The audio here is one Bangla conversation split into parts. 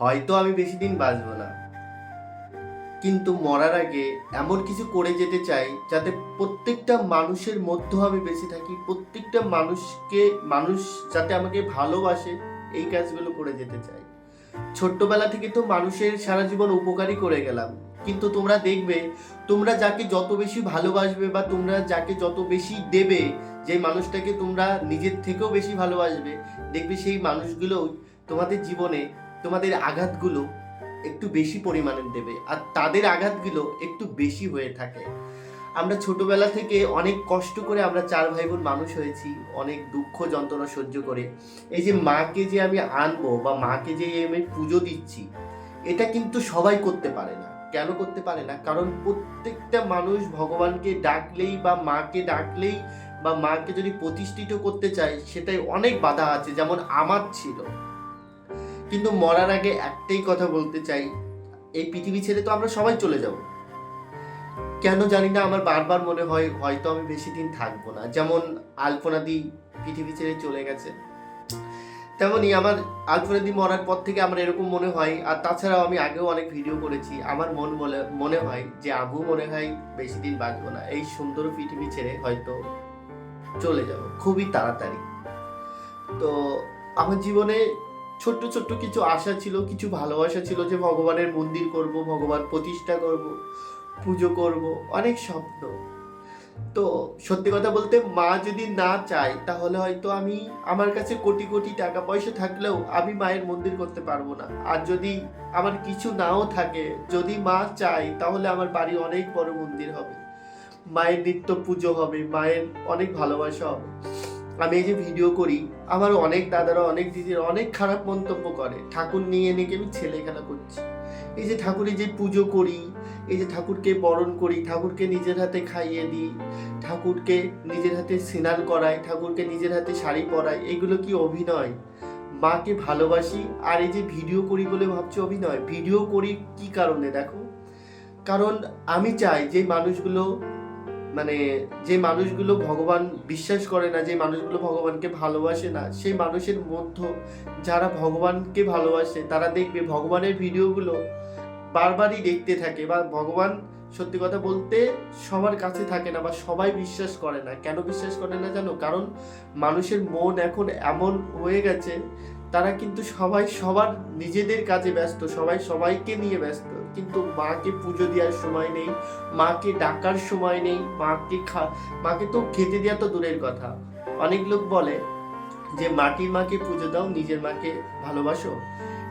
হয়তো আমি বেশি দিন বাঁচবো না। কিন্তু মরার আগে এমন কিছু করে যেতে চাই যাতে প্রত্যেকটা মানুষের মধ্যে আমি বেঁচে থাকি, প্রত্যেকটা মানুষকে, মানুষ যাতে আমাকে ভালোবাসে, এই কাজগুলো করে যেতে চাই। ছোট্টবেলা থেকে তো মানুষের সারা জীবন উপকারী করে গেলাম। কিন্তু তোমরা দেখবে, তোমরা যাকে যত বেশি ভালোবাসবে বা তোমরা যাকে যত বেশি দেবে, যে মানুষটাকে তোমরা নিজের থেকেও বেশি ভালোবাসবে, দেখবে সেই মানুষগুলো তোমাদের জীবনে তোমাদের আঘাতগুলো একটু বেশি পরিমাণে দেবে আর তাদের আঘাতগুলো একটু বেশি হয়ে থাকে। আমরা ছোটবেলা থেকে অনেক কষ্ট করে আমরা চার ভাই বোন মানুষ হয়েছি, অনেক দুঃখ যন্ত্রণা সহ্য করে। এই যে মাকে যে আমি আনব বা মাকে যে আমি পুজো দিচ্ছি, এটা কিন্তু সবাই করতে পারে না। কেন করতে পারে না? কারণ প্রত্যেকটা মানুষ ভগবানকে ডাকলেই বা মাকে ডাকলেই বা মাকে যদি প্রতিষ্ঠিত করতে চায়, সেটাই অনেক বাধা আছে, যেমন আমার ছিল। কিন্তু মরার আগে একটাই কথা বলতে চাই, এই পৃথিবী ছেড়ে তো আমরা সবাই চলে যাব। কেন জানি না, আমার বারবার মনে হয়, হয়তো আমি বেশি দিন থাকব না। যেমন আলপনাদি পৃথিবী ছেড়ে চলে গেছে। তেমনই আমার আলপনাদি মরার পর থেকে আমার এরকম মনে হয়, আর তাছাড়াও আমি আগেও অনেক ভিডিও করেছি। আমার মন বলে, মনে হয় যে আবু মনে হয় বেশি দিন বাঁচবো না। এই সুন্দর পৃথিবী ছেড়ে হয়তো চলে যাব। খুবই তাড়াতাড়ি। তো আমার জীবনে ছোট্ট ছোট্ট কিছু আশা ছিল, কিছু ভালোবাসা ছিল যে ভগবানের মন্দির করব, ভগবান প্রতিষ্ঠা করব, পুজো করব, অনেক স্বপ্ন। তো সত্যি কথা বলতে মা যদি না চায়, তাহলে হয়তো আমি আমার কাছে কোটি কোটি টাকা পয়সা থাকলেও আমি মায়ের মন্দির করতে পারব না। আর যদি আমার কিছু নাও থাকে, যদি মা চায়, তাহলে আমার বাড়ি অনেক বড় মন্দির হবে। মায়ের নিত্য পুজো হবে, মায়ের অনেক ভালোবাসা হবে। আমি এই যে ভিডিও করি আমার অনেক দাদারা, অনেক দিদিরা অনেক খারাপ মন্তব্য করে। ঠাকুর নিয়ে এনে আমি ছেলে খেলা করছি? এই যে ঠাকুরের যে পুজো করি, এই যে ঠাকুরকে বরণ করি, ঠাকুরকে নিজের হাতে খাইয়ে দিই, ঠাকুরকে নিজের হাতে স্নান করাই, ঠাকুরকে নিজের হাতে শাড়ি পরাই, এগুলো কি অভিনয়? মাকে ভালোবাসি, আর এই যে ভিডিও করি বলে ভাবছি অভিনয়। ভিডিও করি কি কারণে দেখো? কারণ আমি চাই যে মানুষগুলো মানে যে মানুষগুলো ভগবান বিশ্বাস করে না, যে মানুষগুলো ভগবানকে ভালোবাসে না, সেই মানুষের মধ্যে যারা ভগবানকে ভালোবাসে, তারা দেখবে ভগবানের ভিডিওগুলো বারবারই দেখতে থাকে বা ভগবান সত্যি কথা বলতে সবার কাছে থাকে না বা সবাই বিশ্বাস করে না। কেন বিশ্বাস করে না জানো? কারণ মানুষের মন এখন এমন হয়ে গেছে তারা কিন্তু সবাই সবার নিজেদের কাজে ব্যস্ত, সবাই সবাইকে নিয়ে ব্যস্ত। কিন্তু মাকে পুজো দেওয়ার সময় নেই, মাকে ডাকার সময় নেই, মাকে খা, মাকে তো খেতে দেওয়া তো দূরের কথা। অনেক লোক বলে যে, মাটির মাকে পুজো দাও, নিজের মাকে ভালোবাসো।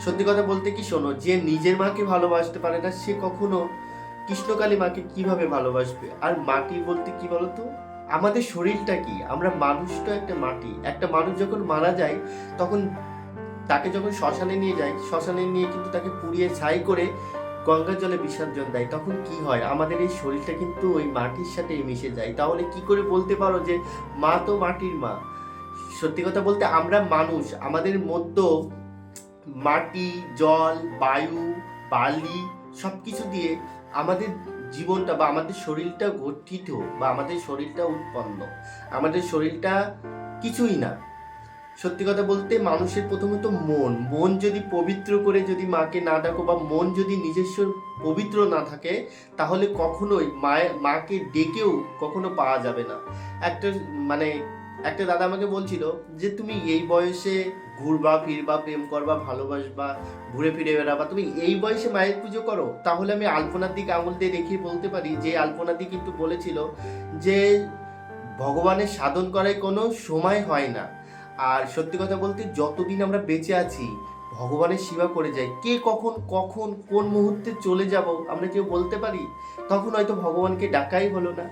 সত্যি কথা বলতে কি শোনো, যে নিজের মাকে ভালোবাসতে পারে না, সে কখনো কৃষ্ণকালী মাকে কীভাবে ভালোবাসবে? আর মাটি বলতে কি বলতো? আমাদের শরীরটা কি? আমরা মানুষটা একটা মাটি। একটা মানুষ যখন মারা যায়, তখন তাকে যখন শ্মশানে নিয়ে যায়, শ্মশানে নিয়ে কিন্তু তাকে পুড়িয়ে ছাই করে গঙ্গার জলে বিসর্জন দেয়, তখন কি হয়? আমাদের এই শরীরটা কিন্তু ওই মাটির সাথে মিশে যায়। তাহলে কি করে বলতে পারো যে মা তো মাটির মা? সত্যি কথা বলতে আমরা মানুষ, আমাদের মধ্যে মাটি, জল, বায়ু, বালি সব কিছু দিয়ে আমাদের জীবনটা বা আমাদের শরীরটা গঠিত বা আমাদের শরীরটা উৎপন্ন। আমাদের শরীরটা কিছুই না। সত্যি কথা বলতে মানুষের প্রথমত মন। মন যদি পবিত্র করে যদি মাকে না ডাকো বা মন যদি নিজস্ব পবিত্র না থাকে, তাহলে কখনোই মায়ের মাকে ডেকেও কখনো পাওয়া যাবে না। একটা মানে একটা দাদা আমাকে বলছিল যে, তুমি এই বয়সে ঘুরবা, ফিরবা, প্রেম করবা, ভালোবাসবা, ঘুরে ফিরে বেড়াবা, তুমি এই বয়সে মায়ের পুজো করো। তাহলে আমি আলপনার দিকে আঙুল দিয়ে দেখিয়ে বলতে পারি। যে আলপনাদি কিন্তু বলেছিল যে, ভগবানের সাধন করায় কোনো সময় হয় না। আর সত্যি কথা বলতে যতদিন আমরা বেঁচে আছি, ভগবানের সেবা করে যাই। কে কখন কখন, কোন মুহূর্তে চলে যাব আমরা কেউ বলতে পারি? তখন হয়তো ভগবানকে ডাকাই হলো না।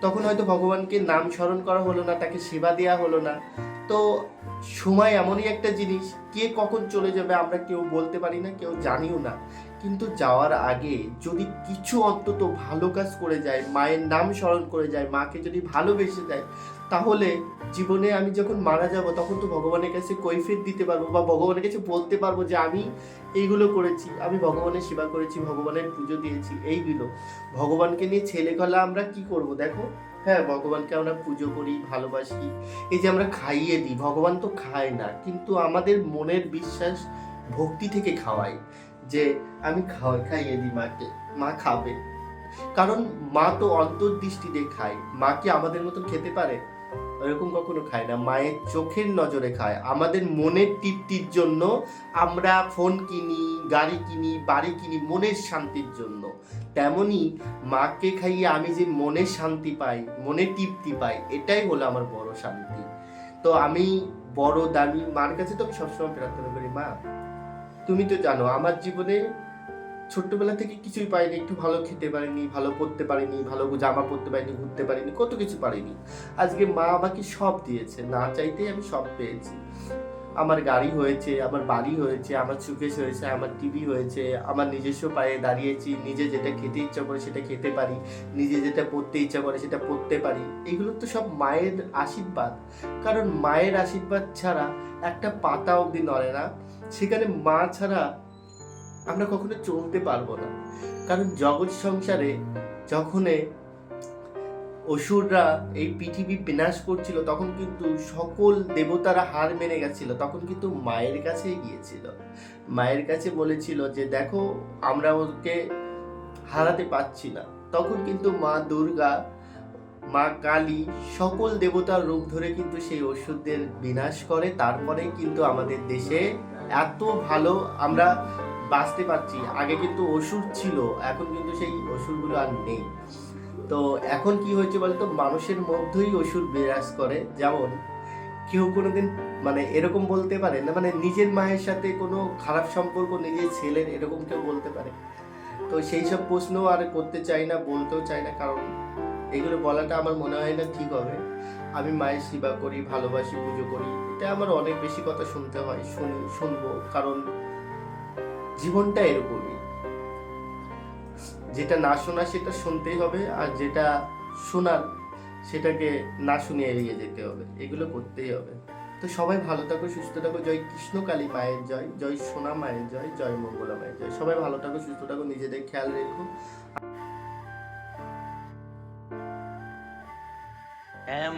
তখন হয়তো ভগবানকে নাম স্মরণ করা হলো না, তাকে সেবা দেওয়া হলো না। তো সময় এমনই একটা জিনিস, কে কখন চলে যাবে আমরা কেউ বলতে পারি না, কেউ জানিও না। কিন্তু যাওয়ার আগে যদি কিছু অন্তত ভালো কাজ করে যায়, মায়ের নাম স্মরণ করে যায়, মাকে যদি ভালোবেসে যায় তাহলে জীবনে আমি যখন মারা যাব, তখন তো ভগবানের কাছে কৈফিয়ত দিতে পারব বা ভগবানের কাছে বলতে পারব যে, আমি এইগুলো করেছি, আমি ভগবানের সেবা করেছি, ভগবানের পুজো দিয়েছি এইগুলো ভগবানকে নিয়ে ছেলে গলা আমরা কি করব? দেখো হ্যাঁ ভগবানকে আমরা পুজো করি, ভালোবাসি। এই যে আমরা খাইয়ে দিই, ভগবান তো খায় না, কিন্তু আমাদের মনের বিশ্বাস ভক্তি থেকে খাওয়াই যে আমি খাওয়াই খাইয়ে দিই মাকে, মা খাবে। কারণ মা তো অন্তর্দৃষ্টি দিয়ে খায়, মা কি আমাদের মতন খেতে পারে? এরকম কখনো খায় না, মায়ের চোখের নজরে খায়। আমাদের মনের তৃপ্তির জন্য আমরা ফোন কিনি, গাড়ি কিনি, বাড়ি কিনি, মনের শান্তির জন্য। তেমনি মাকে খাইয়ে আমি যে মনে শান্তি পাই, মনে তৃপ্তি পাই, এটাই হলো আমার বড় শান্তি। তো আমি বড় দামি, মার কাছে তো আমি সবসময় প্রার্থনা করি, মা, তুমি তো জানো আমার জীবনে ছোট্টবেলা থেকে কিছুই পাইনি, একটু ভালো খেতে পারিনি, ভালো পড়তে পারিনি, ভালো জামা পরতে পারিনি, ঘুরতে পারিনি, কত কিছু পারিনি। আজকে মা আমাকে সব দিয়েছে, না চাইতেই আমি সব পেয়েছি। আমার গাড়ি হয়েছে, আমার বাড়ি হয়েছে, আমার সুকেশ হয়েছে, আমার টিভি হয়েছে, আমার নিজস্ব পায়ে দাঁড়িয়েছি, নিজে যেটা খেতে ইচ্ছা করে সেটা খেতে পারি, নিজে যেটা পড়তে ইচ্ছা করে সেটা পড়তে পারি। এগুলো তো সব মায়ের আশীর্বাদ। কারণ মায়ের আশীর্বাদ ছাড়া একটা পাতা অবধি নড়ে না। সেখানে মা ছাড়া আমরা কখনো চলতে পারব না। কারণ জগৎ সংসারে যখনে অসুররা এই পৃথিবী বিনাশ করছিল, তখন কিন্তু সকল দেবতারা হার মেনে গেছিল, তখন কিন্তু মায়ের কাছেই গিয়েছিল। মায়ের কাছে বলেছিল যে, দেখো, আমরা ওকে হারাতে পারছি না। তখন কিন্তু মা দুর্গা, মা কালী সকল দেবতার রূপ ধরে কিন্তু সেই অসুরদের বিনাশ করে। তারপরে কিন্তু আমাদের দেশে এত ভালো আমরা বাঁচতে পারছি। আগে কিন্তু অসুর ছিল, এখন কিন্তু সেই অসুরগুলো আর নেই। তো এখন কি হয়েছে বলতো? মানুষের মধ্যেই অসুর বিরাজ করে। যেমন কেউ কোনোদিন মানে এরকম বলতে পারে না মানে নিজের মায়ের সাথে কোনো খারাপ সম্পর্ক, নিজের ছেলের এরকম কেউ বলতে পারে। তো সেই সব প্রশ্ন আর করতে চাই না, বলতেও চাই না, কারণ এগুলো বলাটা আমার মনে হয় না ঠিক হবে। আমি মায়ের সেবা করি, ভালোবাসি, পুজো করি, এটা আমার অনেক বেশি কথা শুনতে হয়, শুনি, শুনব, কারণ জীবনটা এরকমই। যেটা না শোনা সেটা শুনতেই হবে, আর যেটা শোনার সেটাকে না শুনে এড়িয়ে যেতে হবে, এগুলো করতেই হবে। তো সবাই ভালো থাকো, সুস্থ থাকো, জয় কৃষ্ণকালী মায়ের জয় জয় সোনা মায়ের জয় জয় মঙ্গলা মায়ের জয়। সবাই ভালো থাকো, সুস্থ থাকো, নিজেদের খেয়াল রেখো।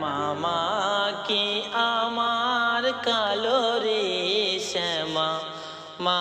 মামা, কি আমার কালো রে শ্যামা? মা